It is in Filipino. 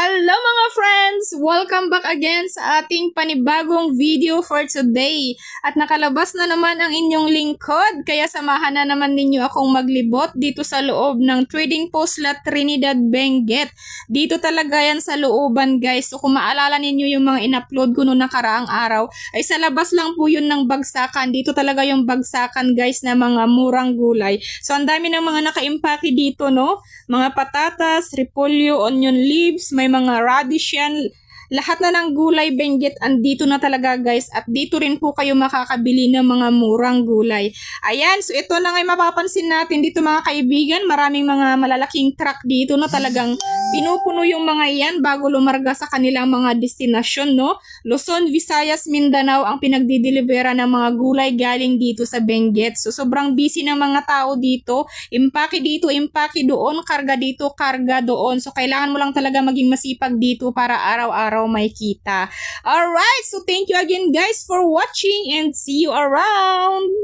Hello mga friends! Welcome back again sa ating panibagong video for today. At nakalabas na naman ang inyong lingkod, kaya samahan na naman ninyo akong maglibot dito sa loob ng Trading Post La Trinidad Benguet. Dito talaga yan sa looban guys. So kung maalala ninyo yung mga in-upload ko noong nakaraang araw, ay sa labas lang po yun ng bagsakan. Dito talaga yung bagsakan guys na mga murang gulay. So ang dami ng mga naka-impake dito no. Mga patatas, repolyo, onion leaves, may mga radish yan. Lahat na ng gulay benggit andito na talaga guys at dito rin po kayo makakabili ng mga murang gulay. Ayan, so ito na nga yung mapapansin natin dito mga kaibigan, maraming mga malalaking truck dito na talagang pinupuno yung mga yan bago lumarga sa kanilang mga destinasyon, no? Luzon, Visayas, Mindanao ang pinagdidelivera ng mga gulay galing dito sa Benguet. So sobrang busy ng mga tao dito. Impake dito, impake doon, karga dito, karga doon. So kailangan mo lang talaga maging masipag dito para araw-araw may kita. Alright, so thank you again guys for watching and see you around!